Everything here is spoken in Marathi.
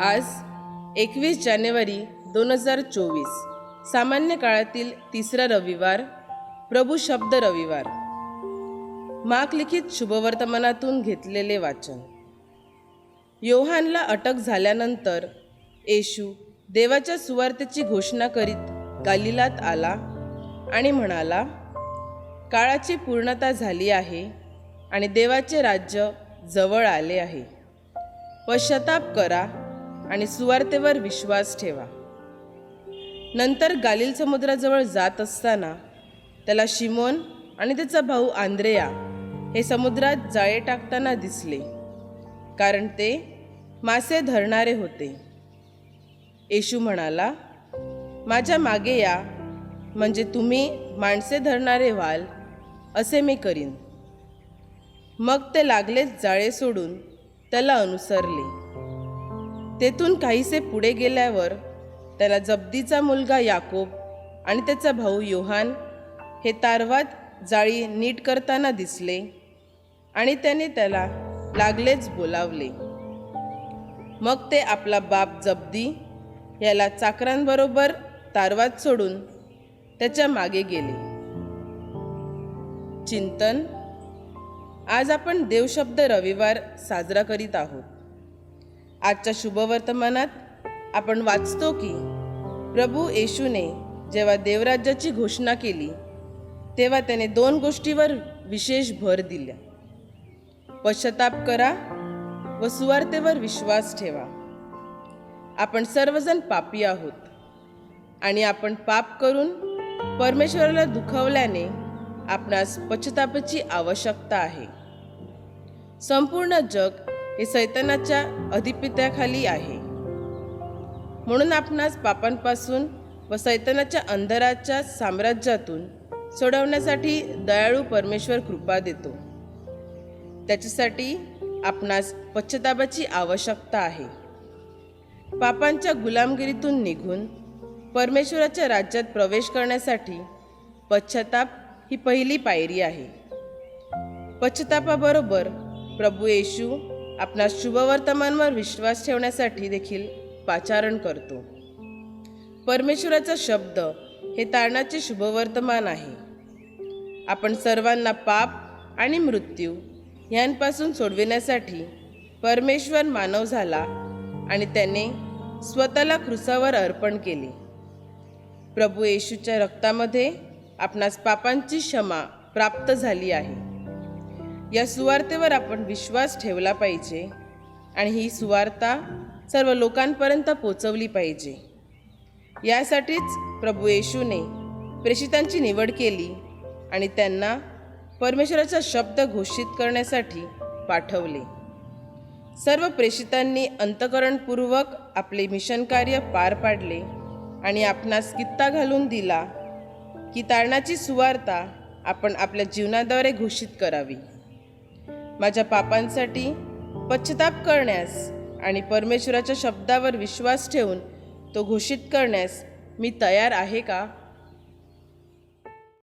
आज एकवीस जानेवारी दोन हजार चोवीस. सामान्य काळातील तिसरा रविवार प्रभू शब्द रविवार. माकलिखित शुभवर्तमानातून घेतलेले वाचन. योहानला अटक झाल्यानंतर येशू देवाच्या सुवार्तेची घोषणा करीत गालिलात आला आणि म्हणाला काळाची पूर्णता झाली आहे आणि देवाचे राज्य जवळ आले आहे. पश्चाताप करा आणि सुवार्तेवर विश्वास ठेवा. नंतर गालिल समुद्राजवळ जात असताना त्याला शिमोन आणि त्याचा भाऊ आंद्रेया हे समुद्रात जाळे टाकताना दिसले कारण ते मासे धरणारे होते. येशू म्हणाला माझ्या मागे या म्हणजे तुम्ही माणसे धरणारे व्हाल असे मी करीन. मग ते लागलेच जाळे सोडून त्याला अनुसरले. तेथून काहीसे पुढे गेल्यावर त्याला जब्दीचा मुलगा याकोब आणि त्याचा भाऊ योहान हे तारवात जाळी नीट करताना दिसले आणि त्याने त्याला लागलेच बोलावले. मग ते आपला बाप जब्दी याला चाकरांबरोबर तारवात सोडून त्याच्यामागे गेले. चिंतन आज आपण देवशब्द रविवार साजरा करीत आहोत. आजच्या शुभवर्तमानात आपण वाचतो की प्रभू येशूने जेव्हा देवराज्याची घोषणा केली तेव्हा त्याने दोन गोष्टीवर विशेष भर दिल्या. पश्चाताप करा व सुवार्तेवर विश्वास ठेवा. आपण सर्वजण पापी आहोत आणि आपण पाप करून परमेश्वराला दुखावल्याने आपणास पश्चातापाची आवश्यकता आहे. संपूर्ण जग हे सैतानाच्या अधिपत्याखाली आहे. म्हणून आपणास पापांपासून व सैतानाच्या अंधाराच्या साम्राज्यातून सोडवण्यासाठी दयाळू परमेश्वर कृपा देतो. त्याच्यासाठी आपणास पश्चातापाची आवश्यकता आहे. पापांच्या गुलामगिरीतून निघून परमेश्वराच्या राज्यात प्रवेश करण्यासाठी पश्चाताप ही पहिली पायरी आहे. पश्चातापाबरोबर प्रभू येशू आपणास शुभवर्तमानवर विश्वास ठेवण्यासाठी देखील पाचारण करतो. परमेश्वराचा शब्द हे तारणाचे शुभवर्तमान आहे. आपण सर्वांना पाप आणि मृत्यू यांपासून सोडविण्यासाठी परमेश्वर मानव झाला आणि त्याने स्वतःला क्रुसावर अर्पण केले. प्रभू येशूच्या रक्तामध्ये आपणास पापांची क्षमा प्राप्त झाली आहे. या सुवार्तेवर आपण विश्वास ठेवला पाहिजे आणि ही सुवार्ता सर्व लोकांपर्यंत पोचवली पाहिजे. यासाठीच प्रभू येशूने प्रेषितांची निवड केली आणि त्यांना परमेश्वराचा शब्द घोषित करण्यासाठी पाठवले. सर्व प्रेषितांनी अंतकरणपूर्वक आपले मिशन कार्य पार पाडले आणि आपणास कित्ता घालून दिला की तारणाची सुवार्ता आपण आपल्या जीवनाद्वारे घोषित करावी. माझ्या पापांसाठी पश्चाताप करण्यास आणि परमेश्वराच्या शब्दावर विश्वास ठेवून तो घोषित करण्यास मी तयार आहे का?